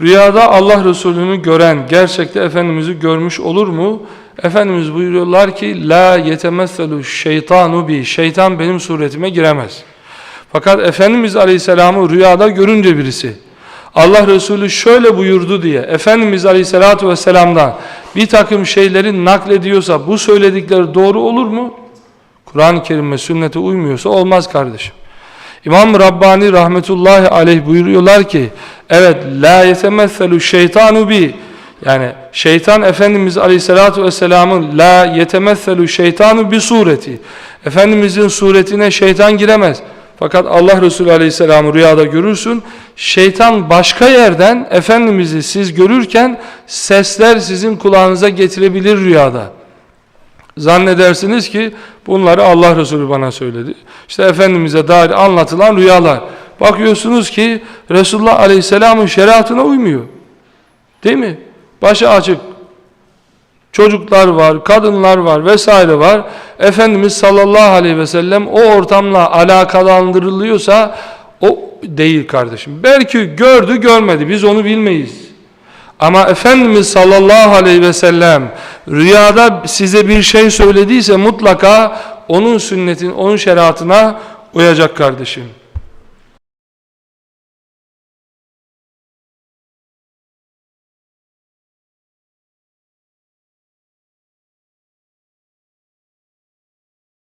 Rüyada Allah Resulü'nü gören gerçekte Efendimiz'i görmüş olur mu? Efendimiz buyuruyorlar ki la yetemesselu şeytanu bi şeytan benim suretime giremez. Fakat Efendimiz Aleyhisselam'ı rüyada görünce birisi Allah Resulü şöyle buyurdu diye Efendimiz Aleyhisselatü Vesselam'dan bir takım şeyleri naklediyorsa bu söyledikleri doğru olur mu? Kur'an-ı Kerim ve sünnete uymuyorsa olmaz kardeşim. İmam Rabbani rahmetullahi aleyh buyuruyorlar ki evet la yetemesselu şeytanu bi yani şeytan Efendimiz Aleyhisselatü Vesselam'ın la yetemesselu şeytanu bi sureti Efendimizin suretine şeytan giremez. Fakat Allah Resulü Aleyhisselam'ı rüyada görürsün. Şeytan başka yerden Efendimiz'i siz görürken sesler sizin kulağınıza getirebilir rüyada. Zannedersiniz ki bunları Allah Resulü bana söyledi. İşte Efendimiz'e dair anlatılan rüyalar. Bakıyorsunuz ki Resulullah Aleyhisselam'ın şeriatına uymuyor. Değil mi? Başı açık. Çocuklar var, kadınlar var vesaire var. Efendimiz sallallahu aleyhi ve sellem o ortamla alakalandırılıyorsa o değil kardeşim. Belki gördü görmedi biz onu bilmeyiz. Ama Efendimiz sallallahu aleyhi ve sellem rüyada size bir şey söylediyse mutlaka onun sünnetin, onun şeriatına uyacak kardeşim.